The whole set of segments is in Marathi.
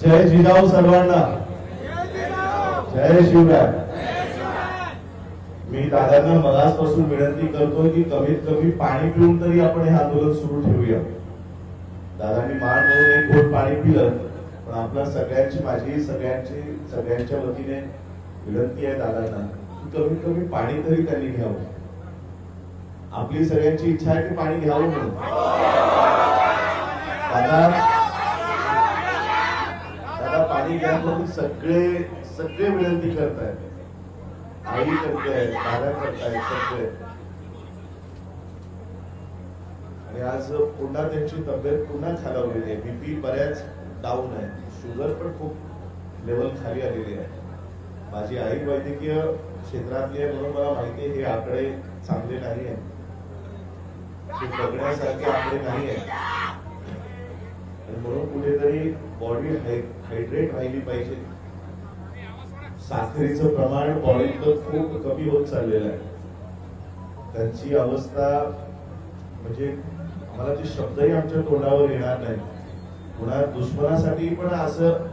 जय जिजाऊ सर्वांना. जय शिवराय. मी दादांना मगासपासून विनंती करतोय की कमीत कमी पाणी पिऊन तरी आपण हे आंदोलन सुरू ठेवूया. दादांनी मान म्हणून एक घोट पाणी पिलं पण आपल्या सगळ्यांची माझी सगळ्यांची सगळ्यांच्या वतीने विनंती आहे दादांना की कमीत कमी पाणी तरी त्यांनी घ्यावं. आपली सगळ्यांची इच्छा आहे की पाणी घ्यावं म्हणून. दादा आणि पाणी सगळे सगळे विनंती करतायत. आई करतायत दादा करतायत सगळे. आणि आज पुन्हा त्यांची तब्येत पुन्हा खालावलेली आहे. बीपी बऱ्याच डाऊन आहे शुगर पण खूप लेवल खाली आलेली आहे. माझी आई वैद्यकीय क्षेत्रातली आहे म्हणून मला माहिती आहे हे आकडे चांगले नाही आहेत. ते बघण्यासारखे आकडे नाही आहेत. आणि म्हणून कुठेतरी बॉडी हायड्रेट राहिली पाहिजे. साखरेचं प्रमाण बॉडीतलं खूप कमी होत चाललेलं आहे. त्यांची अवस्था म्हणजे आम्हाला ते शब्दही आमच्या तोंडावर येणार नाही. पुन्हा दुश्मनासाठी पण असं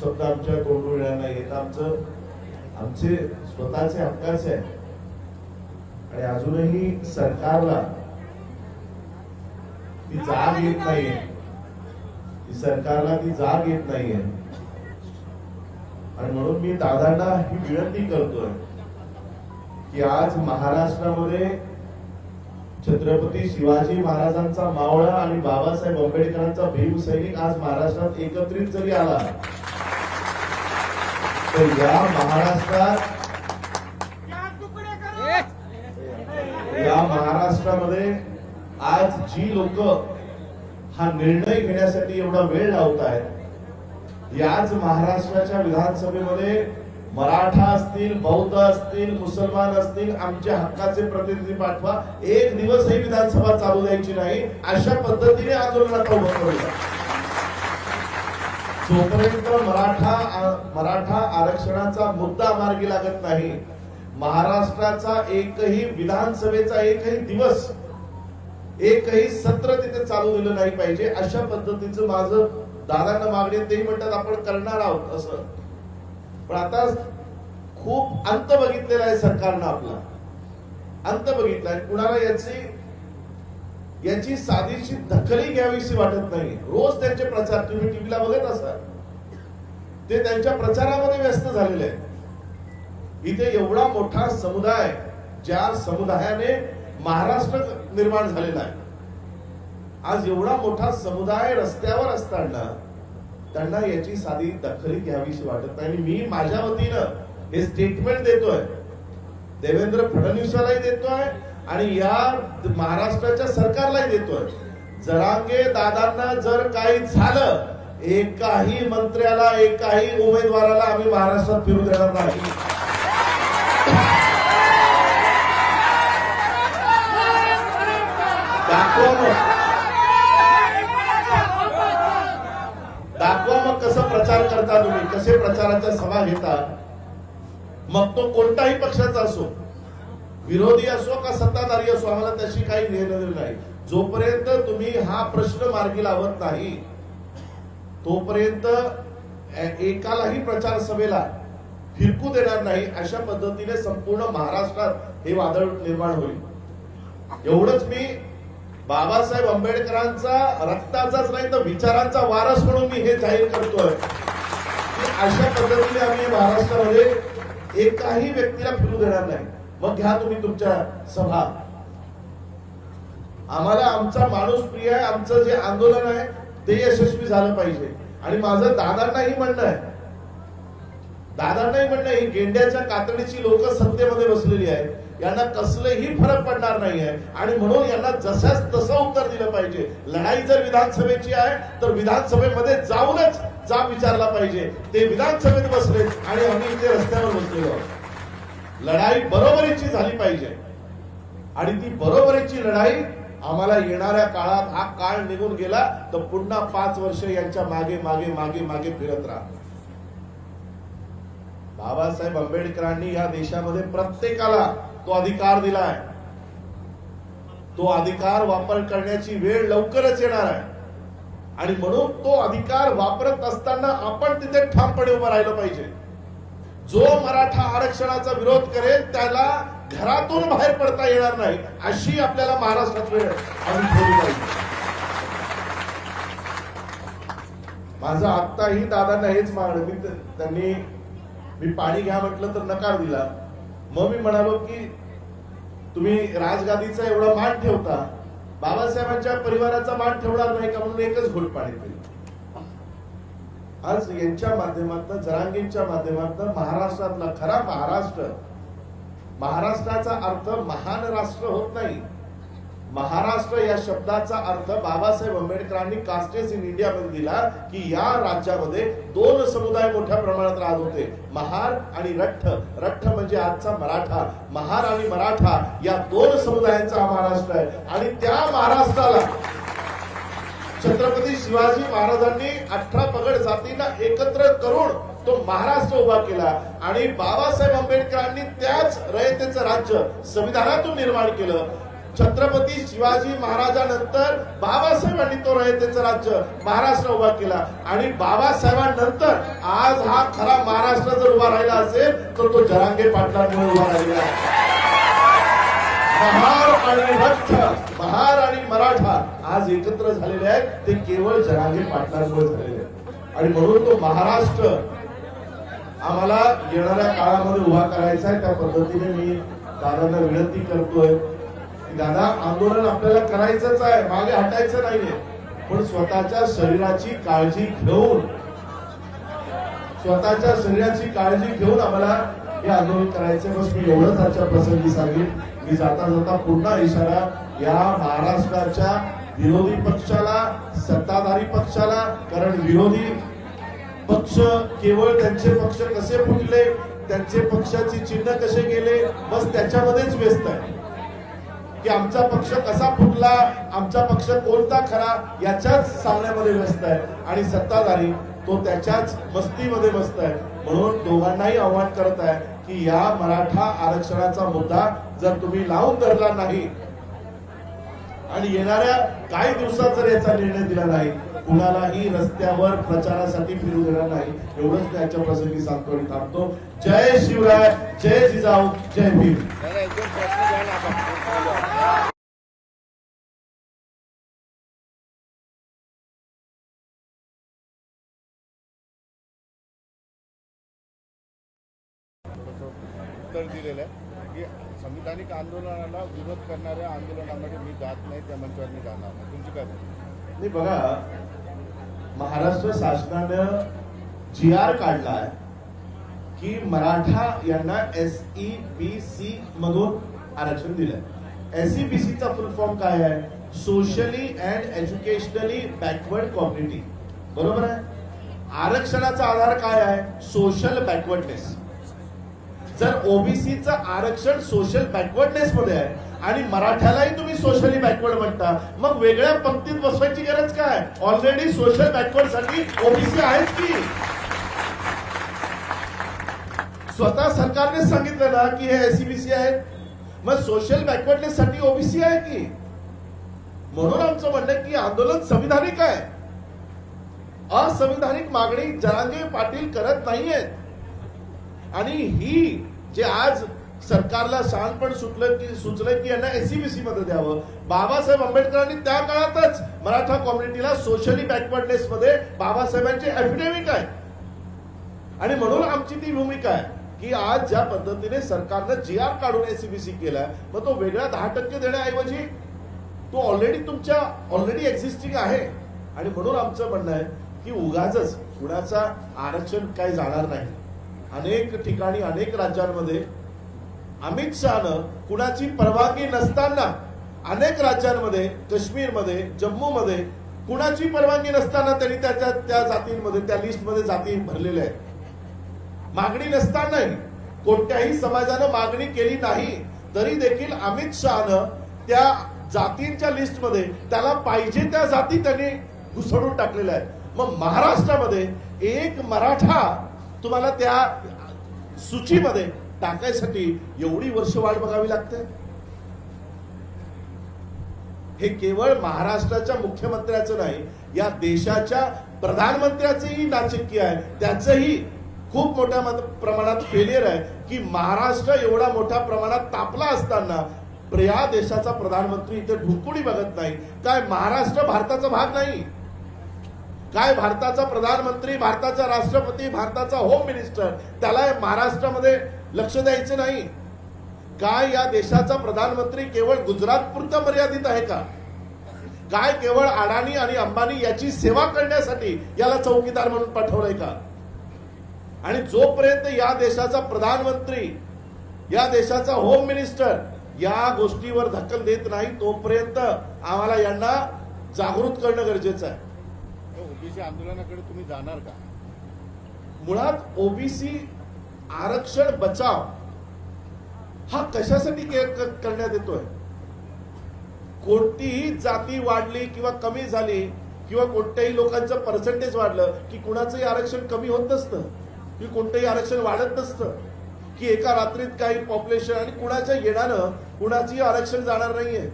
शब्द आमच्या तोंडून येणार नाही. हे तर आमचं आमचे स्वतःचे हक्काचे आहे. आणि अजूनही सरकारला ती जाग येत नाहीये. की सरकारला ती जाग येत नाहीये. आणि म्हणून मी दादांना ही विनंती करतोय की आज महाराष्ट्रामध्ये छत्रपती शिवाजी महाराजांचा मावळा आणि बाबासाहेब आंबेडकरांचा भीम सैनिक आज महाराष्ट्रात एकत्रित जरी आला तर या महाराष्ट्रात या महाराष्ट्रामध्ये आज जी लोक हा निर्णय घेण्यासाठी एवढा वेळ लावत आहेत याच महाराष्ट्राच्या विधानसभेमध्ये मराठा असतील बौद्ध असतील मुसलमान असतील आमच्या हक्काचे प्रतिनिधी पाठवा. एक दिवसही विधानसभा चालू द्यायची नाही. अशा पद्धतीने आंदोलनात उभं करूया जोपर्यंत मराठा मराठा आरक्षणाचा मुद्दा मार्गी लागत नाही महाराष्ट्राचा एकही विधानसभेचा एकही दिवस एकही सत्र तिथे चालू दिलं नाही पाहिजे. अशा पद्धतीचं माझं दादांना मागणी ते तेही म्हणतात आपण करणार आहोत असं. पण आता खूप अंत बघितलेला आहे सरकारनं आपला. अंत बघितलाय. कुणाला याची याची साधीशी दखलही घ्यावीशी वाटत नाही. रोज त्यांचे प्रचार तुम्ही टीव्हीला बघत असाल. ते त्यांच्या प्रचारामध्ये व्यस्त झालेले आहेत. इथे एवढा मोठा समुदाय ज्या समुदायाने महाराष्ट्र निर्माण झालेला आहे. आज एवढा मोठा समुदाय रस्त्यावर असताना त्यांना याची साधी दखल घ्यावीशी वाटत नाही. आणि मी माझ्या वतीनं हे स्टेटमेंट देतोय. देवेंद्र फडणवीसालाही देतोय आणि या महाराष्ट्राच्या सरकारलाही देतोय. जरांगे दादांना जर काही झालं एकाही मंत्र्याला एकाही उमेदवाराला आम्ही महाराष्ट्रात फिरू देणार नाही. दाखवा मग कसं प्रचार करता तुम्ही कसे प्रचाराच्या सभा घेता मग तो कोणताही पक्षाचा असो विरोधी असो का सत्ताधारी असो आम्हाला त्याशी काही घेणं नाही. जोपर्यंत तुम्ही हा प्रश्न मार्गी लावत नाही तोपर्यंत एकालाही प्रचार सभेला फिरकू देणार नाही अशा पद्धतीने संपूर्ण महाराष्ट्रात हे वादळ निर्माण होईल. एवढंच मी बाबासाहेब आंबेडकरांचा रक्ताचाच नाही तर विचारांचा वारस म्हणून मी हे जाहीर करतोय. की अशा पद्धतीने आम्ही महाराष्ट्रामध्ये एकाही व्यक्तीला फिरू देणार नाही. मग घ्या तुम्ही तुमच्या सभा. आम्हाला आमचा माणूस प्रिय आहे आमचं जे आंदोलन आहे ते यशस्वी झालं पाहिजे. आणि माझं दादांनाही म्हणणं आहे. दादांनाही म्हणणं ही गेंड्याच्या कातडीची लोक सत्तेमध्ये बसलेली आहेत. यांना कसलंही फरक पडणार नाहीये. आणि म्हणून यांना जशाच तसं उत्तर दिलं पाहिजे. लढाई जर विधानसभेची आहे तर विधानसभेमध्ये जाऊनच जाब विचारला पाहिजे. ते विधानसभेत बसले आणि आम्ही इथे रस्त्यावर बसलेलो लढाई बरोबरीची झाली पाहिजे. आणि ती बरोबरीची लढाई आम्हाला येणाऱ्या काळात हा काळ निघून गेला तर पुन्हा पाच वर्ष यांच्या मागे मागे मागे मागे फिरत राहा. बाबासाहेब आंबेडकरांनी या देशामध्ये प्रत्येकाला तो अधिकार दिलाय. तो अधिकार वापर करण्याची वेळ लवकरच येणार आहे. आणि म्हणून तो अधिकार वापरत असताना आपण तिथे ठामपणे उभं राहिलं पाहिजे. जो मराठा आरक्षणाचा विरोध करेल त्याला घरातून बाहेर पडता येणार नाही अशी आपल्याला महाराष्ट्रात वेळ पाहिजे. माझं आत्ताही दादांना हेच मागणं मी त्यांनी मी पाणी घ्या म्हटलं तर नकार दिला मग मी म्हणालो की तुम्ही राजगादीचा एवढा मान ठेवता बाबासाहेबांच्या परिवाराचा मान ठेवणार नाही का म्हणून एकच घोट पाणी पिलं. आज यांच्या माध्यमातून जरांगींच्या माध्यमातून महाराष्ट्रातला खरा महाराष्ट्र महाराष्ट्राचा अर्थ महान राष्ट्र होत नाही. महाराष्ट्र या शब्दाचा अर्थ बाबासाहेब आंबेडकरांनी कास्टेस इन इंडिया मध्ये दिला की या राज्यामध्ये दोन समुदाय मोठ्या प्रमाणात राहत होते. महार आणि रठ्ठ. रठ्ठ म्हणजे आजचा मराठा. महार आणि मराठा या दोन समुदायांचा हा महाराष्ट्र आहे. आणि त्या महाराष्ट्राला छत्रपती शिवाजी महाराजांनी अठरा पगड जातींना एकत्र करून तो महाराष्ट्र उभा केला. आणि बाबासाहेब आंबेडकरांनी त्याच रयतेचं राज्य संविधानातून निर्माण केलं. छत्रपती शिवाजी महाराजांनंतर बाबासाहेबांनी तो रयतेचं राज्य महाराष्ट्र उभा केला. आणि बाबासाहेबांनंतर आज हा खरा महाराष्ट्र जर उभा राहिला असेल तर तो जरांगे पाटलांमुळे उभा राहिला महार आणि रक्त महार आणि मराठा आज एकत्र झालेले आहेत. ते केवळ जरांगे पाटलांमुळे झालेले आहेत. आणि म्हणून तो महाराष्ट्र आम्हाला येणाऱ्या काळामध्ये उभा करायचा आहे. त्या पद्धतीने मी दादांना विनंती करतोय. दादा आंदोलन आपल्याला करायचंच आहे मागे हटायचं नाहीये. पण स्वतःच्या शरीराची काळजी घेऊन स्वतःच्या शरीराची काळजी घेऊन आम्हाला हे आंदोलन करायचंय. बस मी एवढंच आजच्या प्रसंगी सांगेन. मी जाता जाता पुन्हा इशारा या महाराष्ट्राच्या विरोधी पक्षाला सत्ताधारी पक्षाला कारण विरोधी पक्ष केवळ त्यांचे पक्ष कसे फुटले त्यांचे पक्षाची चिन्ह कसे गेले बस त्याच्यामध्येच व्यस्त आहे. की आमचा पक्ष कसा फुटला आमचा पक्ष कोणता खरा याच्याच सामन्यामध्ये व्यस्त आहे. आणि सत्ताधारी तो त्याच्याच मस्तीमध्ये मस्त आहे. म्हणून दोघांनाही आव्हान करत आहे की या मराठा आरक्षणाचा मुद्दा जर तुम्ही लावून धरला नाही आणि येणाऱ्या काही दिवसात जर याचा निर्णय दिला नाही कुणालाही रस्त्यावर प्रचारासाठी फिरू देणार नाही. एवढंच त्याच्या प्रसंगी सांगतो आणि थांबतो. जय शिवराय जय जिजाऊ जय भीम. उत्तर दिलेलं आहे की संविधानिक आंदोलनाला विरोध करणाऱ्या आंदोलनामध्ये मी जात नाही त्या मंचावर मी जाणार नाही. तुमची काय नाही बघा महाराष्ट्र शासनानं जी आर काढला आहे की मराठा यांना एस ई बी सी मधून आरक्षण दिलंय. एस ई बी सीचा फुल फॉर्म काय आहे? Socially and educationally backward community बरोबर आहे? आरक्षणाचा आधार काय आहे? सोशल बॅकवर्डनेस जर ओबीसीचं आरक्षण सोशल बॅकवर्डनेस मध्ये आहे आणि मराठ्यालाही तुम्ही सोशली बॅकवर्ड म्हणता मग वेगळ्या पंक्तीत बसवायची गरज काय? ऑलरेडी सोशल बॅकवर्डसाठी ओबीसी आहेच की? स्वतः सरकारने सांगितलं ना की हे एसीबीसी आहेत. मग सोशल बॅकवर्डनेस साठी ओबीसी आहे की? म्हणून आमचं म्हणणं की आंदोलन संविधानिक आहे. असंविधानिक मागणी जरांगे पाटील करत नाहीयेत. आणि ही जे आज सरकारला शहाणपण सुटलं की सुचलं की यांना एसीबीसी मध्ये द्यावं. बाबासाहेब आंबेडकरांनी त्या काळातच मराठा कॉम्युनिटीला सोशली बॅकवर्डनेस मध्ये बाबासाहेबांचे अफिडेव्हिट आहे. आणि म्हणून आमची ती भूमिका आहे की आज ज्या पद्धतीने सरकारनं जी आर काढून एसीबीसी केलाय मग तो वेगळा दहा टक्के देण्याऐवजी तो ऑलरेडी तुमच्या ऑलरेडी एक्झिस्टिंग आहे. आणि म्हणून आमचं म्हणणं आहे की उगाच कुणाचा आरक्षण काही जाणार नाही. अनेक ठिकाणी अनेक राज्यांमध्ये अमित शहानं कुणाची परवानगी नसताना अनेक राज्यांमध्ये काश्मीरमध्ये जम्मूमध्ये कुणाची परवानगी नसताना त्यांनी त्याच्या त्या जातींमध्ये त्या लिस्टमध्ये जाती भरलेल्या आहेत. मागणी नसतानाही कोणत्याही समाजानं मागणी केली नाही तरी देखील अमित शहानं त्या जातींच्या लिस्टमध्ये त्याला पाहिजे त्या जाती त्यांनी घुसडून टाकलेल्या आहेत. मग महाराष्ट्रामध्ये एक मराठा तुम्हाला त्या सूचीमध्ये टाकायसाठी एवढी वर्ष वाट बघावी लागते? हे केवळ महाराष्ट्राच्या मुख्यमंत्र्याचं नाही या देशाच्या प्रधानमंत्र्याचंही नाचक्य आहे. त्याचंही खूप मोठ्या मत- प्रमाणात फेलियर आहे की महाराष्ट्र एवढा मोठ्या प्रमाणात तापला असताना या देशाचा प्रधानमंत्री इथे ढुकुणी बघत नाही. काय महाराष्ट्र भारताचा भाग नाही? काय भारताचा प्रधानमंत्री भारताचा राष्ट्रपती भारताचा होम मिनिस्टर त्याला महाराष्ट्रामध्ये लक्ष द्यायचं नाही. काय या देशाचा प्रधानमंत्री केवळ गुजरात पुरता मर्यादित आहे का? काय केवळ अडाणी आणि अंबानी याची सेवा करण्यासाठी याला चौकीदार म्हणून पाठवलंय का? आणि जोपर्यंत या देशाचा प्रधानमंत्री या देशाचा होम मिनिस्टर या गोष्टीवर दखल देत नाही तोपर्यंत आम्हाला यांना जागृत करणं गरजेचं आहे. ओबीसी आंदोलनाकडे तुम्ही जाणार का? मुळात ओबीसी आरक्षण बचाव हा कशासाठी करण्यात येतोय? कोणतीही जाती वाढली किंवा कमी झाली किंवा कोणत्याही लोकांचं पर्सेंटेज वाढलं की कुणाचंही आरक्षण कमी होत नसतं की कोणतंही आरक्षण वाढत नसतं की एका रात्रीत काही पॉप्युलेशन आणि कुणाच्या येण्यानं कुणाचंही आरक्षण जाणार नाहीये.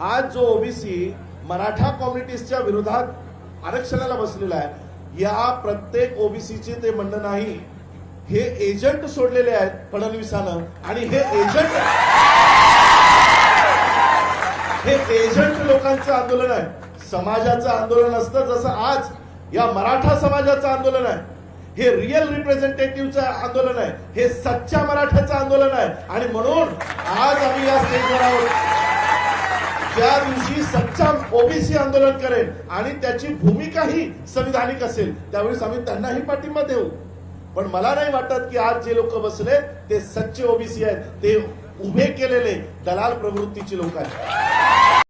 आज जो ओबीसी मराठा कम्युनिटीजच्या विरोधात आरक्षणाला बसलेला आहे. या प्रत्येक ओबीसीचे ते म्हणणं नाही. हे एजंट सोडलेले आहेत फडणवीसानं. आणि हे एजंट हे एजंट लोकांचं आंदोलन आहे. समाजाचं आंदोलन असतं जसं आज या मराठा समाजाचं आंदोलन आहे. हे रिअल रिप्रेझेंटेटिव्हचं आंदोलन आहे. हे सच्च्या मराठ्याचं आंदोलन आहे. आणि म्हणून आज आम्ही या स्टेजवर आहोत. त्या दिवशी सच्चा ओबीसी आंदोलन करेल आणि त्याची भूमिका ही संविधानिक असेल त्यावेळेस आम्ही त्यांनाही पाठिंबा देऊ. पण मला नाही वाटत की आज जे लोक बसले ते सच्चे ओबीसी आहेत. ते उभे केलेले दलाल प्रवृत्तीची लोक आहेत.